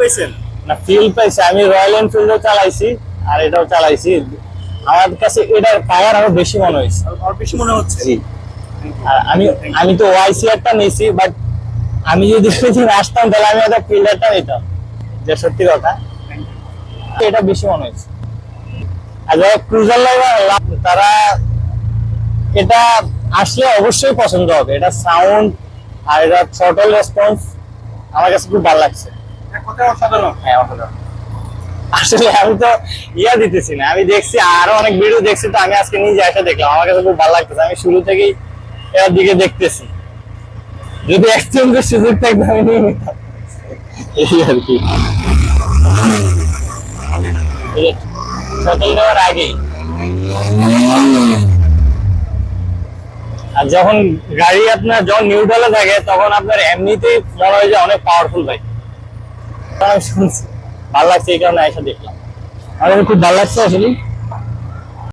পাইছেন? না ফিল পাইছি। আমি রয়্যাল এনফিল্ডও চালাইছি আর এটাও চালাইছি। আমার কাছে এটার পাওয়ার আরও বেশি মনে হয়েছে। আর- বেশি মনে হচ্ছে? জি। আর আমি আমি তো ওয়াইসিআরটা নিয়েছি বাট আমি যদি সেদিন আসতাম তাহলে আমি একটা ফিল্ডারটা নিতাম। যে সত্যি কথা। এটা বেশি মনে হয়েছে। আর যারা ক্রুজার তারা এটা আসলে অবশ্যই পছন্দ হবে। এটা সাউন্ড আর এটা থ্রটল রেসপন্স আমার কাছে খুব ভালো লাগছে। হ্যাঁ। আসলে আমি তো ইয়া দিতেছি না, আমি দেখছি, আরও অনেক ভিডিও দেখছি, তো আমি আজকে নিজে এসে দেখলাম। আমার কাছে খুব ভালো লাগতেছে, আমি শুরু থেকেই এর দিকে দেখতেছি। যদি এক্সচেঞ্জের সুযোগ থাকতো আমি নিয়ে নিতাম। এই আর কি। আগেই। আর যখন গাড়ি আপনার, যখন নিউট্রালে থাকে, তখন আপনার এমনিতেই মনে হয় যে অনেক পাওয়ারফুল বাইক শুনছি। ভালো লাগছে এই কারণে এসে দেখলাম। আমাদের খুব ভালো লাগছে আসলে।